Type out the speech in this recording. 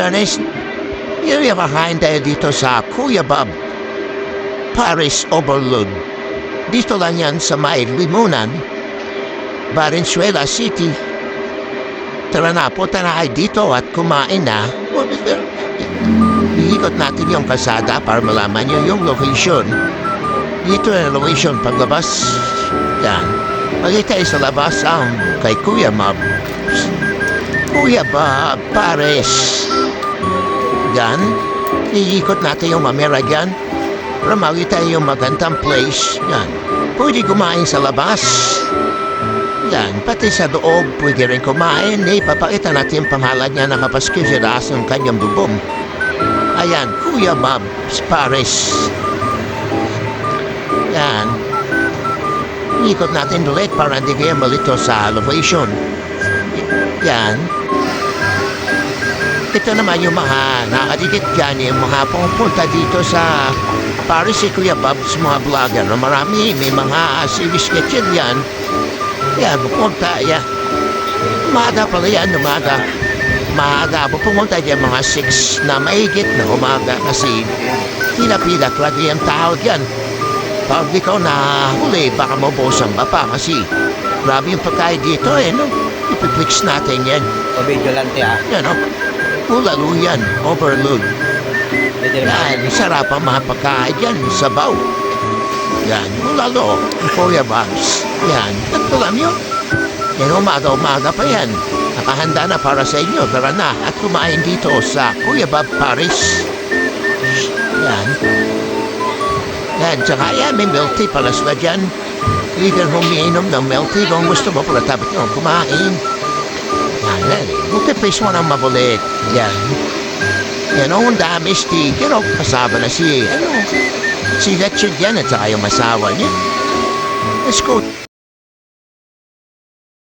Dennis, yayamahain tayo dito sa Kuya Bob Paris Overload. Dito lang yan sa may Limunan, Valenzuela City. Tara na, punta na kayo dito at kumain na. Iikot natin yung kasada para malaman nyo yung location. Dito ang location paglabas. Yan. Magkita sa labas ang kay Kuya Mob. Kuya Bob Paris. Yan. Iikot natin yung mamera dyan. Para makita yung magandang place. Yan. Pwede kumain sa labas. Yan, pati sa loob pwede rin kumain. Eh, papakita natin pangalan niya nakapaskil sa taas ng kanyang bubong. Ayan, Kuya Bob Paris. Yan. Ikot natin ulit para hindi kayo malito sa elevation. Yan. Ito naman yung mga nakadikit yung mga pumunta dito sa Paris si Kuya Bob sa mga vlogger na marami, may mga series kitchen yan. Yan, pupunta, yan. Umaga pala yan, umaga. Maaga po pumunta dyan mga 6 na mahigit na umaga kasi pila-pila talaga yung tao dyan. Pag ikaw na huli, baka mabusan ba pa kasi grabe yung pagkain dito eh, no? Ipipix natin yan. O vigilante ah. Yan, no? Ulalo yan, overload. Yan, sarap ang mga pagkain yan, sabaw. Yan, ulalo, Kuya Bobs. Yan, at alam nyo, yan umaga-umaga pa yan. Nakahanda na para sa inyo, tara na at kumain dito sa Kuya Bob Paris. Yan. Yan, tsaka yan, may milk tea pala sila dyan. Ka humiinom ng milk tea kung gusto mo pala tapos nyo kumain. Buti face mo ng mabulit. Yan. Yan, oh, ang dami sticker. Oh, kasama na si, ano, si Richard yan at saka yung masawa niya. Let's go